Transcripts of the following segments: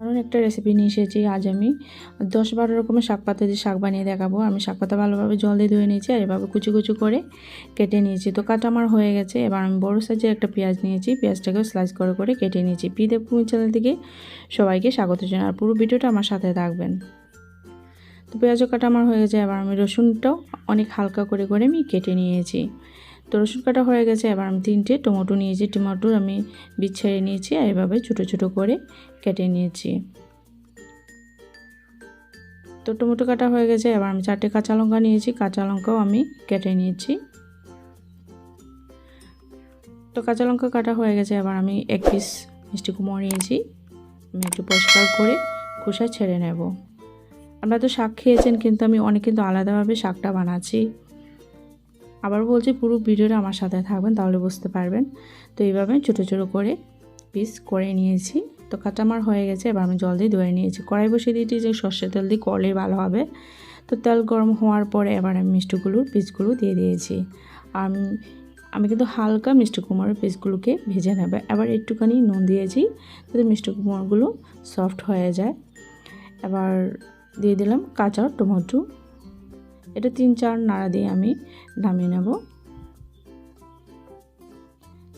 কারণ একটা রেসিপি নিয়ে এসেছি আজ আমি। দশ বারো রকমের শাক পাতা দিয়ে শাক বানিয়ে দেখাবো। আমি শাক পাতা ভালোভাবে জল দিয়ে ধুয়ে নিয়েছি আর এভাবে কুচি কুচি করে কেটে নিয়েছি। তো কাটা আমার হয়ে গেছে। এবার আমি বড়ো সাইজের একটা পেঁয়াজ নিয়েছি। পেঁয়াজটাকেও স্লাইস করে করে কেটে নিয়েছি। পিদেব কুমি চ্যানেল থেকে সবাইকে স্বাগত জানাই। আর পুরো ভিডিওটা আমার সাথে থাকবেন। তো পেঁয়াজও কাটা আমার হয়ে গেছে। এবার আমি রসুনটাও অনেক হালকা করে করে আমি কেটে নিয়েছি। তো রসুন কাটা হয়ে গেছে, এবার আমি তিনটে টমেটো নিয়েছি। টমেটোর আমি বীজ নিয়েছি আর এভাবে ছোটো ছোটো করে কেটে নিয়েছি। তো টমেটো কাটা হয়ে গেছে, এবার আমি চারটে কাঁচা লঙ্কা নিয়েছি, কাঁচা লঙ্কাও আমি কেটে নিয়েছি। তো কাঁচা লঙ্কা কাটা হয়ে গেছে, এবার আমি এক পিস মিষ্টি কুমড়ো নিয়েছি। আমি একটু পরিষ্কার করে খোসা ছেড়ে নেব। আপনারা তো শাক খেয়েছেন, কিন্তু আমি অনেক কিন্তু আলাদাভাবে শাকটা বানাচ্ছি। আবার বলছি পুরো ভিডিওটা আমার সাথে থাকবেন, তাহলে বুঝতে পারবেন। তো এইভাবে ছোটো ছোটো করে পিস করে নিয়েছি। তো কাঁচামার হয়ে গেছে, এবার আমি জল দিয়ে ধুয়ে নিয়েছি। কড়াই বসিয়ে দিয়েছি যে সর্ষের তেল দিয়ে করলে ভালো হবে। তো তেল গরম হওয়ার পরে এবার আমি মিষ্টিগুলোর পিসগুলো দিয়ে দিয়েছি। আমি আমি কিন্তু হালকা মিষ্টি কুমড়োর পিসগুলোকে ভেজে নেবে। এবার একটুখানি নুন দিয়েছি, যাতে মিষ্টি কুমড়োগুলো সফট হয়ে যায়। এবার দিয়ে দিলাম কাঁচা টমেটো এটা তিন চার নাড়া দিয়ে আমি নামিয়ে নেব।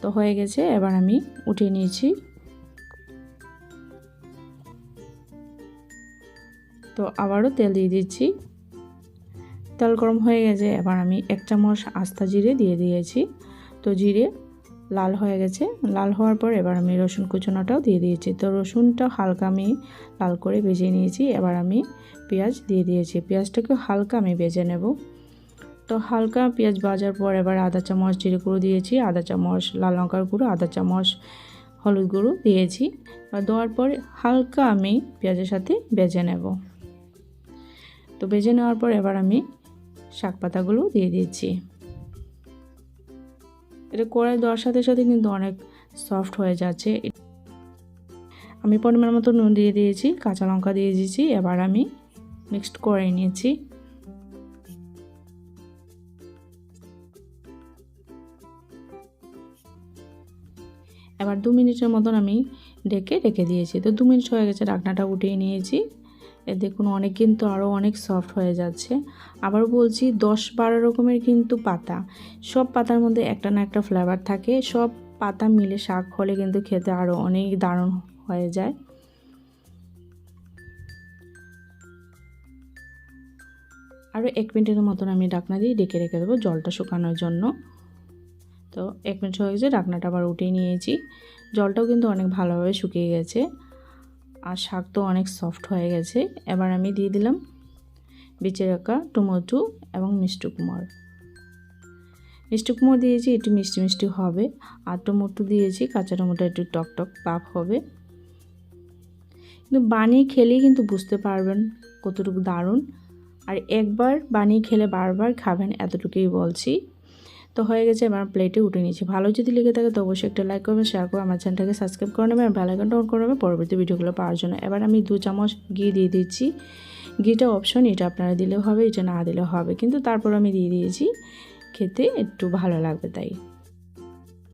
তো হয়ে গেছে, এবার আমি উঠিয়ে নিয়েছি। তো আবারও তেল দিয়ে দিচ্ছি। তেল গরম হয়ে গেছে, এবার আমি এক চামচ আস্তা জিরে দিয়ে দিয়েছি। তো জিরে লাল হয়ে গেছে। লাল হওয়ার পর এবার আমি রসুন কুচোনাটাও দিয়ে দিয়েছি। তো রসুনটা হালকা আমি লাল করে ভেজে নিয়েছি। এবার আমি পেঁয়াজ দিয়ে দিয়েছি। পেঁয়াজটাকে হালকা আমি ভেজে নেব। তো হালকা পেঁয়াজ ভাজার পর এবার আদা চামচ জিরে গুঁড়ো দিয়েছি। আদা চামচ, লাল লঙ্কার গুঁড়ো, আদা চামচ, হলুদ গুঁড়ো দিয়েছি। দেওয়ার পর হালকা আমি পেঁয়াজের সাথে ভেজে নেব। তো ভেজে নেওয়ার পর এবার আমি শাক পাতাগুলো দিয়ে দিচ্ছি এটা কড়াই দেওয়ার সাথে সাথে কিন্তু অনেক সফট হয়ে যাচ্ছে। আমি পরিমাণ মতো নুন দিয়ে দিয়েছি, কাঁচা লঙ্কা দিয়ে দিয়েছি, এবার আমি মিক্সড করে নিয়েছি। এবার দু মিনিটের মতন আমি ডেকে রেখে দিয়েছি। তো দু মিনিট হয়ে গেছে ডাকনাটা উঠিয়ে নিয়েছি। এ দেখুন, অনেক কিন্তু আরও অনেক সফট হয়ে যাচ্ছে। আবার বলছি, দশ বারো রকমের কিন্তু পাতা। সব পাতার মধ্যে একটা না একটা ফ্লেভার থাকে। সব পাতা মিলে শাক হলে কিন্তু খেতে আরও অনেক দারুণ হয়ে যায়। আরও এক মিনিটের মতন আমি ডাকনা দিয়ে ডেকে রেখে দেবো জলটা শুকানোর জন্য। তো এক মিনিট হয়ে গেছে ডাকনাটা আবার উঠিয়ে নিয়েছি। জলটাও কিন্তু অনেক ভালোভাবে শুকিয়ে গেছে। আর শাক তো অনেক সফট হয়ে গেছে। এবার আমি দিয়ে দিলাম বেঁচে রাখা টমেটো এবং মিষ্টি কুমড়। মিষ্টি কুমড় দিয়েছি, একটু মিষ্টি মিষ্টি হবে। আর টমেটো দিয়েছি, কাঁচা টমেটো একটু টক টক পাপ হবে। কিন্তু বানিয়ে খেলেই কিন্তু বুঝতে পারবেন কতটুকু দারুণ। আর একবার বানিয়ে খেলে বারবার খাবেন, এতটুকুই বলছি। তো হয়ে গেছে আমার প্লেটে উঠে নিয়েছি। ভালো যদি লেগে থাকে তো অবশ্যই একটা লাইক করবেন শেয়ার করবেন আমার চ্যানেলটাকে সাবস্ক্রাইব করে নেবেন আর বেলাইকনটা অন করে নেবেন পরবর্তী ভিডিওগুলো পাওয়ার জন্য। এবার আমি দু চামচ ঘি দিয়ে দিচ্ছি। ঘিটা অপশন এটা আপনারা দিলে হবে, এটা না দিলে হবে। কিন্তু তারপর আমি দিয়ে দিয়েছি, খেতে একটু ভালো লাগবে তাই।